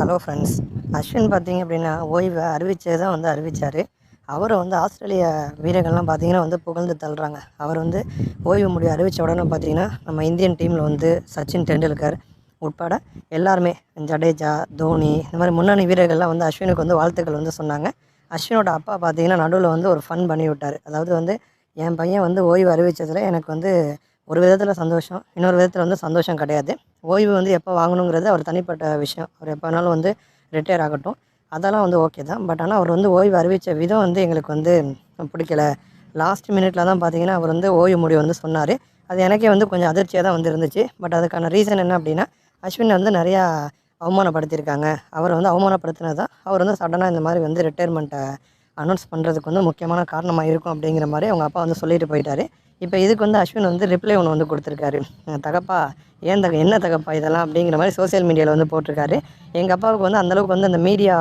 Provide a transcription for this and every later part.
Hello friends Ashwin பார்த்தீங்க அப்படின்னா ஓய்வை அறிவிச்சது தான் வந்து அறிவித்தார் அவரை வந்து ஆஸ்திரேலிய வீரர்கள்லாம் பார்த்தீங்கன்னா வந்து புகழ்ந்து தள்ளுறாங்க. அவர் வந்து ஓய்வு முடிவு அறிவித்த உடனே பார்த்தீங்கன்னா நம்ம இந்தியன் டீமில் வந்து சச்சின் டெண்டுல்கர் உட்பட எல்லாருமே ஜடேஜா தோனி இந்த மாதிரி முன்னணி வீரர்கள்லாம் வந்து அஸ்வினுக்கு வந்து வாழ்த்துக்கள் வந்து சொன்னாங்க. அஸ்வினோட அப்பா பார்த்தீங்கன்னா நடுவில் வந்து ஒரு ஃபன் பண்ணி விட்டார் அதாவது வந்து என் பையன் வந்து ஓய்வு அறிவித்ததில் எனக்கு வந்து ஒரு விதத்தில் சந்தோஷம் இன்னொரு விதத்தில் வந்து சந்தோஷம் கிடையாது. ஓய்வு வந்து எப்போ வாங்கணுங்கிறது அவர் தனிப்பட்ட விஷயம். அவர் எப்போ வேணாலும் வந்து ரிட்டையர் ஆகட்டும். அதெல்லாம் வந்து ஓகே தான். பட் ஆனால் அவர் வந்து ஓய்வு அறிவித்த விதம் வந்து எங்களுக்கு வந்து பிடிக்கல. லாஸ்ட் மினிட்ல தான் பார்த்தீங்கன்னா அவர் வந்து ஓய்வு முடிவு வந்து சொன்னார். அது எனக்கே வந்து கொஞ்சம் அதிர்ச்சியாக தான் வந்து இருந்துச்சு. பட் அதுக்கான ரீசன் என்ன அப்படின்னா அஸ்வின் வந்து நிறையா அவமானப்படுத்தியிருக்காங்க. அவர் வந்து அவமானப்படுத்தினது தான் அவர் வந்து சடனாக இந்த மாதிரி வந்து ரிட்டையர்மெண்ட்டை அனௌன்ஸ் பண்ணுறதுக்கு வந்து முக்கியமான காரணமாக இருக்கும் அப்படிங்கிற மாதிரி அவங்க அப்பா வந்து சொல்லிட்டு போயிட்டாரு. இப்போ இதுக்கு வந்து அஸ்வின் வந்து ரிப்ளை ஒன்று வந்து கொடுத்துருக்காரு. தகப்பா ஏன் தக என்ன தகப்பா இதெல்லாம் அப்படிங்கிற மாதிரி சோஷியல் மீடியாவில் வந்து போட்டிருக்காரு. எங்கள் அப்பாவுக்கு வந்து அந்தளவுக்கு வந்து அந்த மீடியா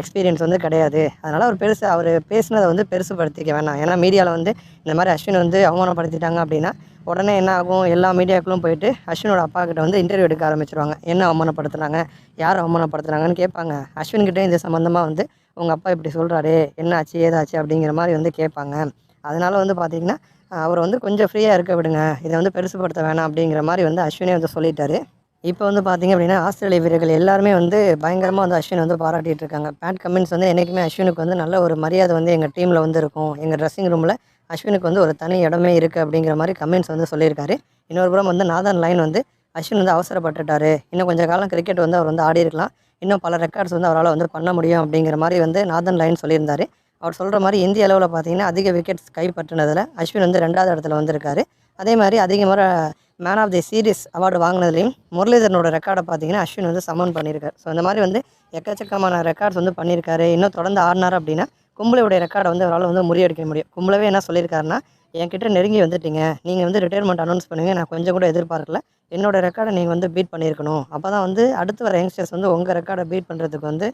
எக்ஸ்பீரியன்ஸ் வந்து கிடையாது. அதனால் அவர் பெருசு அவர் பேசுனதை வந்து பெருசுப்படுத்திக்க வேணாம். ஏன்னா மீடியாவில் வந்து இந்த மாதிரி அஸ்வின் வந்து அவமானப்படுத்திட்டாங்க அப்படின்னா உடனே என்ன ஆகும்? எல்லா மீடியாக்களும் போயிட்டு அஸ்வினோட அப்பா கிட்ட வந்து இன்டர்வியூ எடுக்க ஆரம்பிச்சிருவாங்க. என்ன அவமானப்படுத்துனாங்க? யார் அவமானப்படுத்துனாங்கன்னு கேட்பாங்க. அஸ்வின்கிட்டே இந்த சம்மந்தமாக வந்து உங்கள் அப்பா இப்படி சொல்கிறாரு என்னாச்சு ஏதாச்சு அப்படிங்கிற மாதிரி வந்து கேட்பாங்க. அதனால் வந்து பார்த்திங்கன்னா அவர் வந்து கொஞ்சம் ஃப்ரீயாக இருக்க விடுங்க. இதை வந்து பெருசுப்படுத்த வேணாம் அப்படிங்கிற மாதிரி வந்து அஸ்வினே வந்து சொல்லிட்டாரு. இப்போ வந்து பார்த்திங்க அப்படின்னா ஆஸ்திரேலிய வீரர்கள் எல்லாருமே வந்து பயங்கரமாக வந்து அஸ்வின் வந்து பாராட்டிகிட்டு இருக்காங்க. பேட் கமெண்ட்ஸ் வந்து என்றைக்குமே அஸ்வினுக்கு வந்து நல்ல ஒரு மரியாதை வந்து எங்கள் டீமில் வந்து இருக்கும். எங்கள் ட்ரெஸ்ஸிங் ரூமில் அஸ்வினுக்கு வந்து ஒரு தனி இடமே இருக்குது அப்படிங்கிற மாதிரி கமெண்ட்ஸ் வந்து சொல்லியிருக்காரு. இன்னொரு புறம் வந்து நாதன் லைன் வந்து அஸ்வின் வந்து அவசரப்பட்டுட்டாரு. இன்னும் கொஞ்சம் காலம் கிரிக்கெட் வந்து அவர் வந்து ஆடி இருக்கலாம். இன்னும் பல ரெக்கார்ட்ஸ் வந்து அவரால் வந்து பண்ண முடியும் அப்படிங்கிற மாதிரி வந்து நாதன் லைன் சொல்லியிருந்தார். அவர் சொல்கிற மாதிரி இந்திய அளவில் பார்த்தீங்கன்னா அதிக விக்கெட்ஸ் கைப்பற்றினதில் அஸ்வின் வந்து ரெண்டாவது இடத்துல வந்திருக்காரு. அதே மாதிரி அதிகமாக man of the series award வாங்கினதுலையும் முரளிதரனோட ரெக்கார்டை பார்த்தீங்கன்னா அஸ்வின் வந்து சமன் பண்ணியிருக்காரு. ஸோ இந்த மாதிரி வந்து எக்கச்சக்கமான ரெக்கார்ட்ஸ் வந்து பண்ணியிருக்காரு. இன்னும் தொடர்ந்து ஆடினார் அப்படின்னா கும்பலையுடைய ரெக்கார்டை வந்து அவரால் வந்து முறியடிக்க முடியும். கும்பலவே என்ன சொல்லியிருக்காருன்னா என்கிட்ட நெருங்கி வந்துட்டீங்க. நீங்கள் வந்து ரிட்டையர்மெண்ட் அனௌன்ஸ் பண்ணுவீங்க நான் கொஞ்சம் கூட எதிர்பார்க்கல. என்னோட ரெக்கார்டை நீங்கள் வந்து பீட் பண்ணியிருக்கணும். அப்போ தான் வந்து அடுத்து வர யங்ஸ்டர்ஸ் வந்து உங்கள் ரெக்கார்டை பீட் பண்ணுறதுக்கு வந்து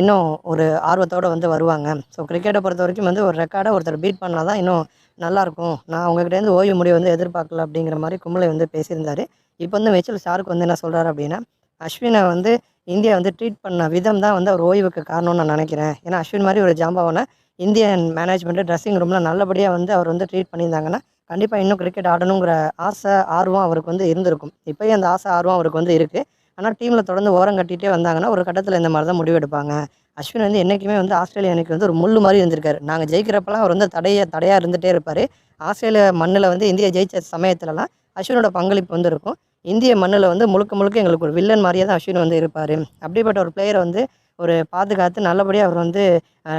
இன்னும் ஒரு ஆர்வத்தோடு வந்து வருவாங்க. ஸோ கிரிக்கெட்டை பொறுத்த வரைக்கும் வந்து ஒரு ரெக்கார்டை ஒருத்தர் பீட் பண்ணால் தான் இன்னும் நல்லாயிருக்கும். நான் உங்ககிட்டேருந்து ஓய்வு முடிவு வந்து எதிர்பார்க்கல அப்படிங்கிற மாதிரி கும்பலை வந்து பேசியிருந்தார். இப்போ வந்து மிச்சல் ஷாருக்கு வந்து என்ன சொல்கிறாரு அப்படின்னா அஸ்வினை வந்து இந்தியா வந்து ட்ரீட் பண்ண விதம் தான் வந்து அவர் ஓய்வுக்கு காரணம்னு நான் நினைக்கிறேன். ஏன்னா அஸ்வின் மாதிரி ஒரு ஜாம்பவானை இந்தியன் மேனேஜ்மெண்ட்டு ட்ரெஸ்ஸிங் ரூமில் நல்லபடியாக வந்து அவர் வந்து ட்ரீட் பண்ணியிருந்தாங்கன்னா கண்டிப்பாக இன்னும் கிரிக்கெட் ஆடணுங்கிற ஆசை ஆர்வம் அவருக்கு வந்து இருந்திருக்கும். இப்போயும் அந்த ஆசை ஆர்வம் அவருக்கு வந்து இருக்குது ஆனால் டீமில் தொடர்ந்து ஓரம் கட்டிகிட்டே வந்தாங்கன்னா ஒரு கட்டத்தில் இந்த மாதிரி தான் முடிவெடுப்பாங்க அஸ்வின் வந்து என்றைக்குமே வந்து ஆஸ்திரேலியா அணிக்கு வந்து ஒரு முள் மாதிரி இருந்திருக்காரு. நாங்கள் ஜெயிக்கிறப்பெல்லாம் அவர் வந்து தடைய தடையாக இருந்துகிட்டே இருப்பார். ஆஸ்திரேலியா மண்ணில் வந்து இந்தியா ஜெயிச்ச சமயத்துலலாம் அஸ்வினோட பங்களிப்பு வந்து இருக்கும். இந்திய மண்ணில் வந்து முழுக்க முழுக்க எங்களுக்கு ஒரு வில்லன் மாதிரியே தான் அஸ்வின் வந்து இருப்பார். அப்படிப்பட்ட ஒரு பிளேயரை வந்து ஒரு பாதுகாத்து நல்லபடியாக அவர் வந்து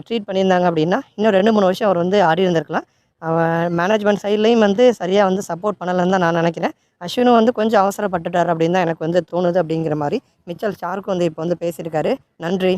ட்ரீட் பண்ணியிருந்தாங்க அப்படின்னா இன்னும் ரெண்டு மூணு வருஷம் அவர் வந்து ஆடி இருந்திருக்கலாம். அவன் மேனேஜ்மெண்ட் சைட்லேயும் வந்து சரியாக வந்து சப்போர்ட் பண்ணலைன்னு தான் நான் நினைக்கிறேன். அஸ்வினும் வந்து கொஞ்சம் அவசரப்பட்டுட்டார் அப்படின்னு தான் எனக்கு வந்து தோணுது அப்படிங்கிற மாதிரி மிச்சல் சாருக்கும் வந்து இப்போ வந்து பேசியிருக்காரு. நன்றி.